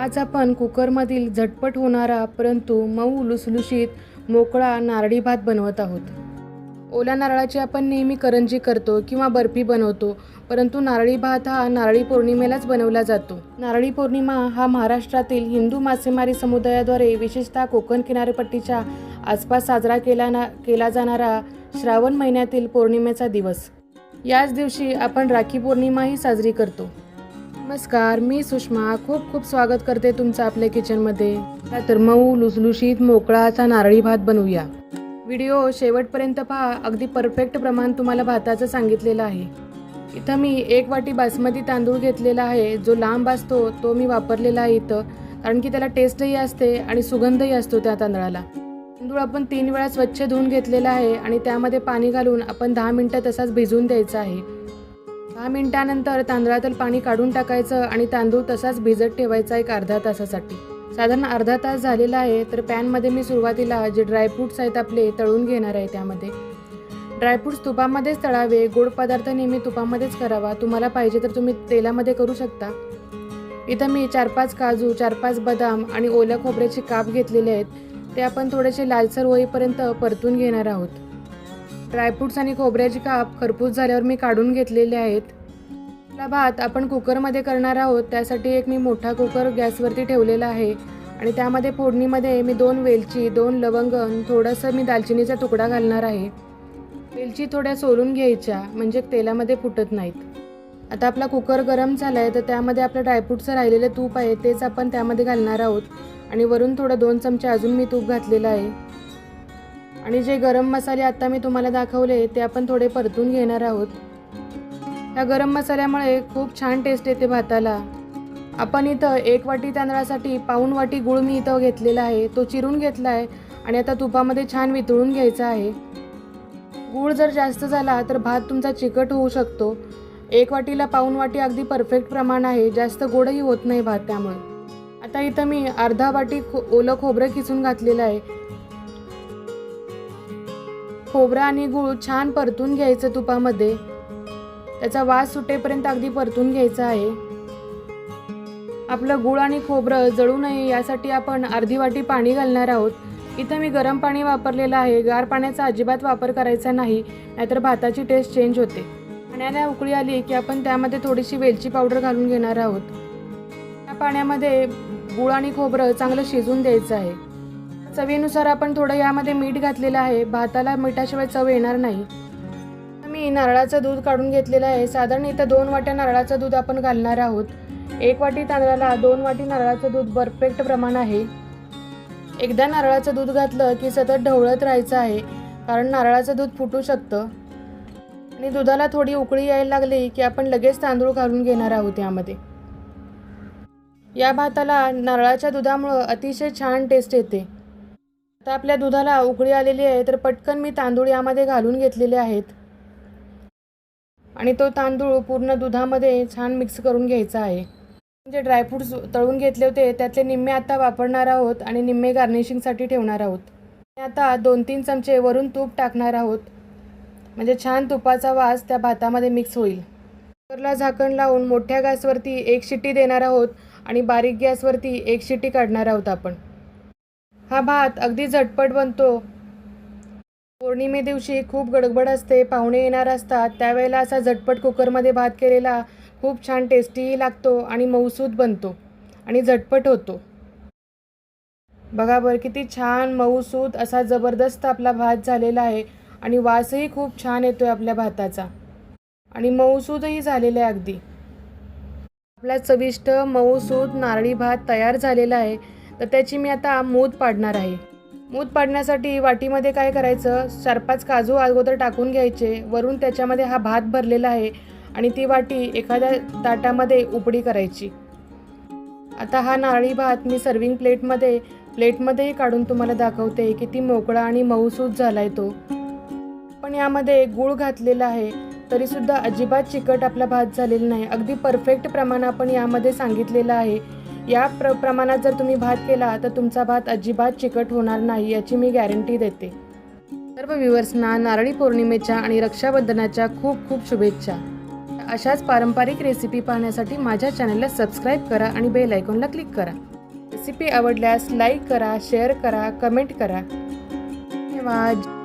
आज आपण कुकरमधील झटपट होणारा परंतु मऊ लुसलुशीत मोकळा नारळी भात बनवत आहोत. ओल्या नारळाची आपण नेहमी करंजी करतो किंवा बर्फी बनवतो परंतु नारळी भात हा नारळी पौर्णिमेलाच बनवला जातो. नारळी पौर्णिमा हा महाराष्ट्रातील हिंदू मासेमारी समुदायाद्वारे विशेषतः कोकण किनारपट्टीच्या आसपास साजरा केला ना केला जाणारा श्रावण महिन्यातील पौर्णिमेचा दिवस. याच दिवशी आपण राखी पौर्णिमाही साजरी करतो. नमस्कार मी सुषमा. खूप खूप स्वागत करते तुमचं आपल्या किचनमध्ये. तर मऊ लुसलुशीत मोकळा असा नारळी भात बनवूया. व्हिडिओ शेवटपर्यंत पहा. अगदी परफेक्ट प्रमाण तुम्हाला भाताचं सांगितलेलं आहे. इथं मी एक वाटी बासमती तांदूळ घेतलेला आहे. जो लांब असतो तो मी वापरलेला आहे इथं. कारण की त्याला टेस्टही असते आणि सुगंधही असतो त्या तांदळाला. तांदूळ आपण तीन वेळा स्वच्छ धुवून घेतलेला आहे आणि त्यामध्ये पाणी घालून आपण दहा मिनटं तसाच भिजवून द्यायचा आहे. दहा मिनिटानंतर तांदळातील पाणी काढून टाकायचं आणि तांदूळ तसाच भिजत ठेवायचा एक अर्धा तासासाठी. साधारण अर्धा तास झालेला आहे तर पॅनमध्ये मी सुरुवातीला जे ड्रायफ्रूट्स आहेत आपले तळून घेणार आहे त्यामध्ये. ड्रायफ्रूट्स तुपामध्येच तळावे गोड पदार्थ नेहमी तुपामध्येच करावा. तुम्हाला पाहिजे तर तुम्ही तेलामध्ये करू शकता. इथं मी चार पाच काजू चार पाच बदाम आणि ओल्या खोबऱ्याचे काप घेतलेले आहेत. ते आपण थोडेसे लालसर होईपर्यंत परतून घेणार आहोत. ड्रायफ्रूट्स आणि खोबऱ्याची काप खरपूस झाल्यावर मी काढून घेतलेले आहेत. आपला भात आपण कुकरमध्ये करणार आहोत त्यासाठी एक मी मोठा कुकर गॅसवरती ठेवलेला आहे आणि त्यामध्ये फोडणीमध्ये मी दोन वेलची दोन लवंग आणि थोडंसं मी दालचिनीचा तुकडा घालणार आहे. वेलची थोड्या सोलून घ्यायच्या म्हणजे तेलामध्ये फुटत नाहीत. आता आपला कुकर गरम झाला आहे तर त्यामध्ये आपलं ड्रायफ्रूटचं राहिलेलं तूप आहे तेच आपण त्यामध्ये घालणार आहोत. आणि वरून थोडं दोन चमचे अजून मी तूप घातलेलं आहे. आणि जे गरम मसाले आता मी तुम्हाला दाखवले ते आपण थोडे परतून घेणार आहोत. या गरम मसाल्यामुळे खूप छान टेस्ट येते भाताला. आपण इथं एक वाटी तांदळासाठी पाऊण वाटी गुळ मी इथं घेतलेला आहे तो चिरून घेतला आहे आणि आता तुपामध्ये छान वितळून घ्यायचा आहे. गूळ जर जास्त झाला तर भात तुमचा चिकट होऊ शकतो. एक वाटीला पाऊण वाटी अगदी परफेक्ट प्रमाण आहे जास्त गोडही होत नाही भात त्यामुळे. आता इथं मी अर्धा वाटी खो ओलं खोबरं किसून घातलेलं आहे. खोबरं आणि गूळ छान परतून घ्यायचं तुपामध्ये. त्याचा वास सुटेपर्यंत अगदी परतून घ्यायचा आहे. आपलं गूळ आणि खोबरं जळू नये यासाठी आपण अर्धी वाटी पाणी घालणार आहोत. इथं मी गरम पाणी वापरलेलं आहे. गार पाण्याचा अजिबात वापर करायचा नाही नाहीतर भाताची टेस्ट चेंज होते. पाण्याला उकळी आली की आपण त्यामध्ये थोडीशी वेलची पावडर घालून घेणार आहोत. त्या पाण्यामध्ये गूळ आणि खोबरं चांगलं शिजून द्यायचं आहे. चवीनुसार आपण थोडं यामध्ये मीठ घातलेलं आहे. भाताला मिठाशिवाय चव येणार नाही. मी नारळाचं दूध काढून घेतलेलं आहे. साधारण इथं दोन वाट्या नारळाचं दूध आपण घालणार आहोत. एक वाटी तांदळाला दोन वाटी नारळाचं दूध परफेक्ट प्रमाण आहे. एकदा नारळाचं दूध घातलं की सतत ढवळत राहायचं आहे कारण नारळाचं दूध फुटू शकतं. आणि दुधाला थोडी उकळी यायला लागली की आपण लगेच तांदूळ घालून घेणार आहोत यामध्ये. या भाताला नारळाच्या दुधामुळं अतिशय छान टेस्ट येते. आता आपल्या दुधाला उकळी आलेली आहे तर पटकन मी तांदूळ यामध्ये घालून घेतलेले आहेत. आणि तो तांदूळ पूर्ण दुधामध्ये छान मिक्स करून घ्यायचा आहे. जे ड्रायफ्रूट्स तळून घेतले होते त्यातले निम्मे आता वापरणार आहोत आणि निम्मे गार्निशिंगसाठी ठेवणार आहोत. आता दोन तीन चमचे वरून तूप टाकणार आहोत. म्हणजे छान तुपाचा वास त्या भातामध्ये मिक्स होईल. कुकरला झाकण लावून मोठ्या गॅसवरती एक शिट्टी देणार आहोत आणि बारीक गॅसवरती एक शिट्टी काढणार आहोत आपण. हा भात अगदी झटपट बनतो. पौर्णिमे दिवशी खूप गडबड असते पाहुणे येणार असतात त्यावेळेला असा झटपट कुकरमध्ये भात केलेला खूप छान टेस्टीही लागतो आणि मऊसूद बनतो आणि झटपट होतो. बघा बरं किती छान मऊसूद असा जबरदस्त आपला भात झालेला आहे आणि वासही खूप छान येतो आहे आपल्या भाताचा. आणि मऊसूदही झालेला आहे अगदी. आपला चविष्ट मऊसूद नारळी भात तयार झालेला आहे. तर त्याची मी आता मूद पाडणार आहे. मूद पाडण्यासाठी वाटीमध्ये काय करायचं? चार पाच काजू अगोदर टाकून घ्यायचे. वरून त्याच्यामध्ये हा भात भरलेला आहे आणि ती वाटी एखाद्या ताटामध्ये उपडी करायची. आता हा नारळी भात मी सर्विंग प्लेटमध्ये प्लेटमध्येही काढून तुम्हाला दाखवते किती मोकळा आणि मऊसूद झाला आहे तो. पण यामध्ये गूळ घातलेला आहे तरीसुद्धा अजिबात चिकट आपला भात झालेला नाही. अगदी परफेक्ट प्रमाण आपण यामध्ये सांगितलेलं आहे. या प्र प्रमाणात जर तुम्ही भात केला तर तुमचा भात अजिबात चिकट होणार नाही याची मी गॅरंटी देते. सर्व व्ह्युअर्सना नारळी पौर्णिमेच्या आणि रक्षाबंधनाच्या खूप खूप शुभेच्छा. अशाच पारंपरिक रेसिपी पाहण्यासाठी माझ्या चॅनलला सबस्क्राईब करा आणि बेल आयकॉनला क्लिक करा. रेसिपी आवडल्यास लाईक करा शेअर करा कमेंट करा. धन्यवाद.